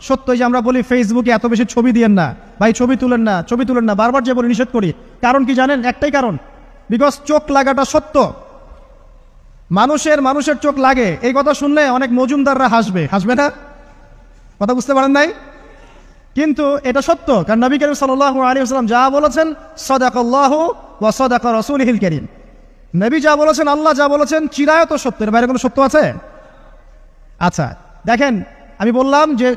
সত্য যে আমরা বলি ফেসবুকে এত বেশি ছবি দিয়েন না। ভাই, ছবি তুলেন না, ছবি তুলেন না। বারবার যে বলি, নিষেধ করি। কারণ কি জানেন? একটাই কারণ। বিকজ চোখ লাগাটা সত্য। মানুষের মানুষের চোখ লাগে। এই কথা শুনলে অনেক মজুমদাররা হাসবে। হাসবে না? কথা বুঝতে পারেন নাই? কিন্তু এটা সত্য। কারণ নবী করিম সাল্লাহ আলী আসসালাম যা বলেছেন, সদাকল্লাহ ও সদাক রসুল হিল করিম। নবী যা বলেছেন, আল্লাহ যা বলেছেন, চিরায়ত সত্য। এর বাইরে কোনো সত্য আছে? আচ্ছা দেখেন, আমি বললাম যে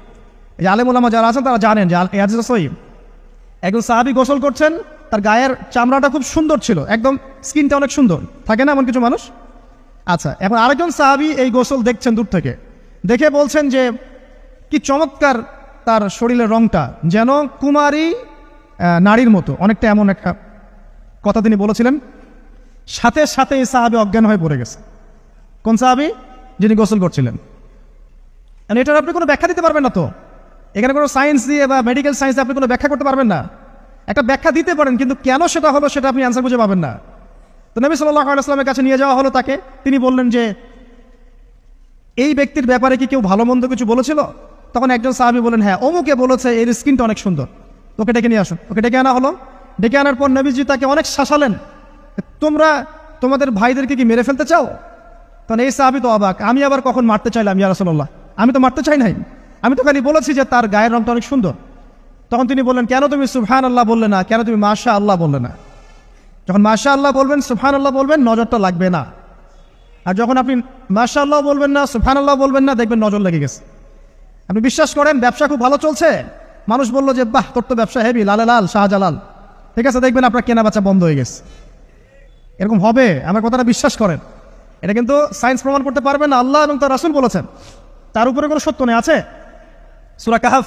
এই আলেমুলামা যারা আছেন, তারা জানেন যে এই হাদিস সই একজন সাহাবি গোসল করছেন, তার গায়ের চামড়াটা খুব সুন্দর ছিল, একদম স্কিনটা অনেক সুন্দর। থাকে না এমন কিছু মানুষ? আচ্ছা এখন আরেকজন সাহাবি এই গোসল দেখছেন দূর থেকে। দেখে বলছেন যে, কি চমৎকার তার শরীরের রংটা, যেন কুমারী নারীর মতো। অনেকটা এমন একটা কথা তিনি বলেছিলেন। সাথে সাথে এই সাহাবি অজ্ঞান হয়ে পড়ে গেছে। কোন সাহাবি? যিনি গোসল করছিলেন। And এটার আপনি কোনো ব্যাখ্যা দিতে পারবেন না তো? এখানে কোনো সায়েন্স দিয়ে বা মেডিকেল সায়েন্স আপনি কোনো ব্যাখ্যা করতে পারবেন না। একটা ব্যাখ্যা দিতে পারেন, কিন্তু কেন সেটা হলো সেটা আপনি অ্যান্সার খুঁজে পাবেন না। তো নবী সাল্লাহ আলাইসলামের কাছে নিয়ে যাওয়া হলো তাকে। তিনি বললেন যে, এই ব্যক্তির ব্যাপারে কি কেউ ভালো মন্দ কিছু বলেছিল? তখন একজন সাহাবি বলেন হ্যাঁ অমুকে বলেছে এর স্কিনটা অনেক সুন্দর। ওকে ডেকে নিয়ে আসুন। ওকে ডেকে আনা হলো। ডেকে আনার পর নবীজি তাকে অনেক শাসালেন। তোমরা, তোমাদের ভাইদেরকে কি মেরে ফেলতে চাও? তখন এই সাহাবি তো অবাক, আমি আবার কখন মারতে চাইলাম ইয়া রাসূলুল্লাহ? আমি তো মারতে চাই নাই। আমি তো খালি বলেছি যে তার গায়ের রংটা অনেক সুন্দর। তখন তিনি বললেন, কেন তুমি সুবহান আল্লাহ বললে না? কেন তুমি মাশা আল্লাহ বললে না? যখন মাশা আল্লাহ বলবেন সুবহান আল্লাহ বলবেন, নজরটা লাগবে না। আর যখন আপনি মাশা আল্লাহ বলবেন না সুবহান আল্লাহ বলবেন না, দেখবেন নজর লেগে গেছে। আপনি বিশ্বাস করেন, ব্যবসা খুব ভালো চলছে? মানুষ বলল যে, বাহ, তোর তো ব্যবসা হেভি লালে লাল, শাহজালাল। ঠিক আছে, দেখবেন আপনার কেনা বেচা বন্ধ হয়ে গেছে। এরকম হবে, আমার কথাটা বিশ্বাস করেন। এটা কিন্তু সায়েন্স প্রমাণ করতে পারবে না আল্লাহ এবং তার রাসুল বলেছেন। তার উপরে কোনো সত্য নেই, আছে? সুরা কাহাফ,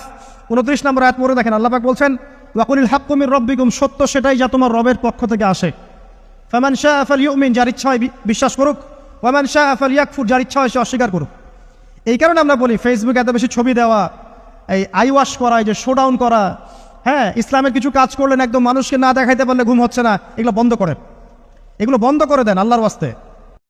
উনত্রিশ নম্বর আয়াত পরে দেখেন, আল্লাহ পাক বলছেন ওয়াকুনিল হাক্কুমির রব্বিকুম সত্য সেটাই যা তোমার রবের পক্ষ থেকে আসে। ফামান শাহ আফাল ইউমিন যার ইচ্ছা হয় বিশ্বাস করুক। ওয়ামান শাহ আফাল ইয়াকফুর যার ইচ্ছা হয় সে অস্বীকার করুক। এই কারণে আমরা বলি ফেসবুকে এত বেশি ছবি দেওয়া, এই আই ওয়াশ করা, এই যে শো ডাউন করা হ্যাঁ ইসলামের কিছু কাজ করলেন একদম মানুষকে না দেখাইতে পারলে ঘুম হচ্ছে না, এগুলো বন্ধ করেন। এগুলো বন্ধ করে দেন আল্লাহর ওয়াস্তে।